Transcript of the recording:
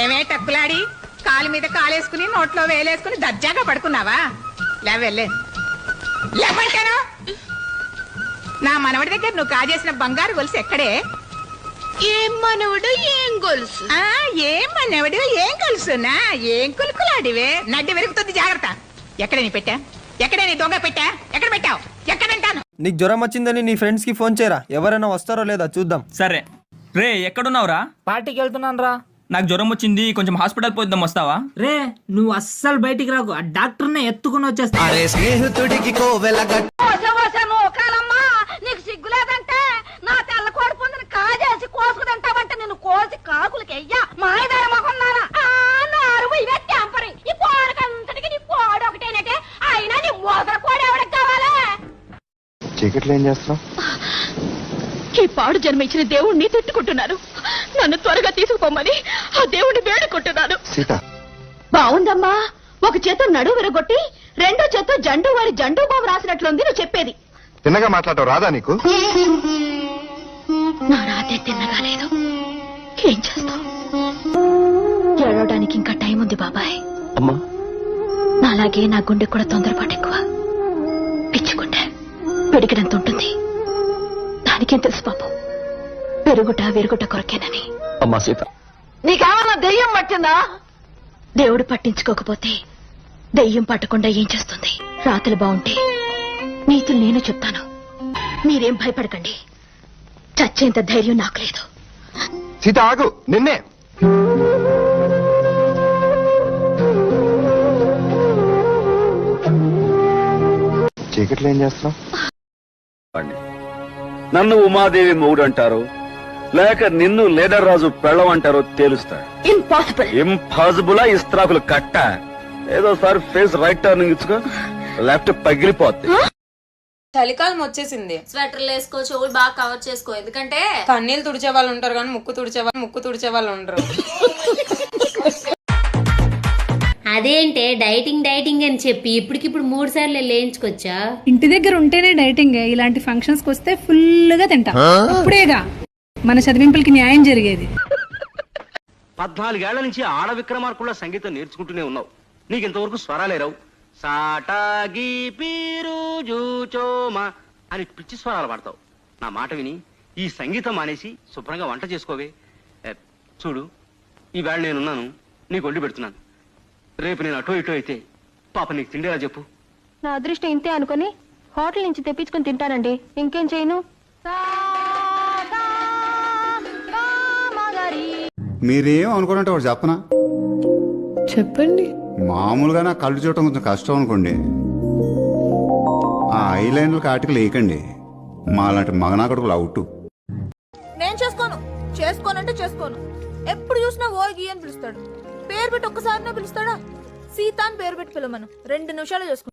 ఏమే టక్కులాడి? కాలు మీద కాలేసుకుని నోట్లో వేలేసుకుని దర్జాగా పడుకున్నావా? లేవెళ్ళే లేపంటాను నా మనవడి దగ్గర నువ్వు కాజేసిన బంగారు గొలుసు ఎక్కడే? ఏం మనవడు ఏం గొలుసు? ఆ ఏం మనవడు ఏం కలుసునా ఏం కులుకులాడివే? నడ్డి విరుగుతుంది జాగ్రత్త. ఎక్కడ నీ పెట్టా? ఎక్కడ నీ దొంగ పెట్టా? ఎక్కడ పెట్టావు? ఎక్కడంటాను? నీకు జ్వరం వచ్చిందని నీ ఫ్రెండ్స్కి ఫోన్ చేయరా? ఎవరైనా వస్తారో లేదా చూద్దాం. సరే. రే ఎక్కడున్నావురా? పార్టీకి వెళ్తున్నాను రా నాకు జ్వరం వచ్చింది కొంచెం హాస్పిటల్ పోద్దాం వస్తావా? రే నువ్వు అస్సలు బయటికి రాకు ఆ డాక్టర్నే ఎత్తుకుని వచ్చేస్తా. నీకు సిగ్గులేదంటే నా తెల్ల కోడి పుంజుని కాజేసి కోసుకు తింటావంటే నిన్ను కోసి కాకులకి అయ్యా మాయదార మొహన్నానా నా అరువు ఇవే టెంపరి ఈ కోడకంతటికి నీ కోడి ఒకటేనటే అయినా నీ మోదర కోడి ఎవరికి కావాలా? చీకట్లో ఏం చేస్తున్నావు? ఈ పాడు జన్మ ఇచ్చిన దేవుణ్ణి తిట్టుకుంటున్నాను నన్ను త్వరగా తీసుకుపోమని ఆ దేవుణ్ణి వేడుకుంటున్నాను. సీత. బాగుందమ్మా ఒక చేత నడు విరగొట్టి రెండో చేత జండు వారి జండు బాబు రాసినట్లుంది నువ్వు చెప్పేది. తిన్నగా మాట్లాడటం రాదా నీకు? నా రాతే తిన్నగా లేదు. ఏం చేస్తావు? ఏడవడానికి ఇంకా టైం ఉంది బాబాయ్. అమ్మా. నాలాగే నా గుండె కూడా తొందరపాటు ఎక్కువ. పిచ్చుకుంటే పెరిగినంత ఉంటుంది. దానికేం తెలుసు పాపం పెరుగుట విరుగుట కొరకేనని. అమ్మా సీత. నీకేమన్నా దెయ్యం పట్టిందా? దేవుడు పట్టించుకోకపోతే దెయ్యం పట్టకుండా ఏం చేస్తుంది? రాతలు బాగుంటే నీతులు నేను చెప్తాను. మీరేం భయపడకండి. చచ్చేంత ధైర్యం నాకు లేదు. సీత ఆగు. నిన్నే. చీకట్లో ఏం చేస్తున్నావు? నన్ను ఉమాదేవి మొగుడు అంటారు లేక నిన్ను లేడర్ రాజు పెళ్ళం అంటారో తేలుస్తా ఇంపాసిబుల్ ఇంపాసిబులా ఇస్త్రాకులు కట్ట. ఏదో సార్ ఫేస్ రైట్ టర్నింగ్ ఇచ్చుకో లెఫ్ట్ పగిలిపోద్ది. చలికాలం వచ్చేసింది. స్వెటర్లు వేసుకో చెవులు బాగా కవర్ చేసుకో ఎందుకంటే కన్నీళ్ళు తుడిచే వాళ్ళు ఉంటారు కానీ ముక్కు తుడిచే వాళ్ళు ముక్కు తుడిచే వాళ్ళు ఉండరు. అదేంటే డైటింగ్ డైటింగ్ అని చెప్పి ఇప్పటికిప్పుడు మూడు సార్లు లేయించుకొచ్చా ఇంటి దగ్గర ఉంటేనే డైటింగ్. ఇలాంటి ఫంక్షన్స్కి వస్తే ఫుల్గా తింటాం అప్పుడేగా మన చదివింపులకి న్యాయం జరిగేది. పద్నాలుగేళ్ళ నుంచి ఆడ విక్రమార్కుల సంగీతం నేర్చుకుంటూనే ఉన్నావు. నీకు ఇంతవరకు స్వరాలేరావు సాటాగి అని పిచ్చి స్వరాలు పాడతావు. నా మాట విని ఈ సంగీతం మానేసి శుభ్రంగా వంట చేసుకోవే. చూడు ఈవేళ నేనున్నాను నీకు వండి పెడుతున్నాను. రేపు నేను అటో ఇటో అయితే పాప నీకు తిండేలా చెప్పు. నా అదృష్టం ఇంతే అనుకుని హోటల్ నుంచి తెప్పించుకొని తింటానండి. ఇంకేం చేయను? మీరేం అనుకోనంటే ఒకటి చెప్పనా? చెప్పండి. మామూలుగా నా కళ్ళు చూడటం కొంచెం కష్టం అనుకోండి. ఆ ఐలైన్లకు ఆర్టికల్ వేయకండి మాలాంటి మగనా కొడుకులు అవుట్. నేను చేసుకోను. చేసుకోనంటే చేసుకోను. ఎప్పుడు చూసినా ఓ గీ అని పిలుస్తాడు. పేరు పెట్టి ఒక్కసారినే పిలుస్తాడా? సీత అని పేరు పెట్టి పిలవమను. రెండు నిమిషాలు చేసుకుంటా.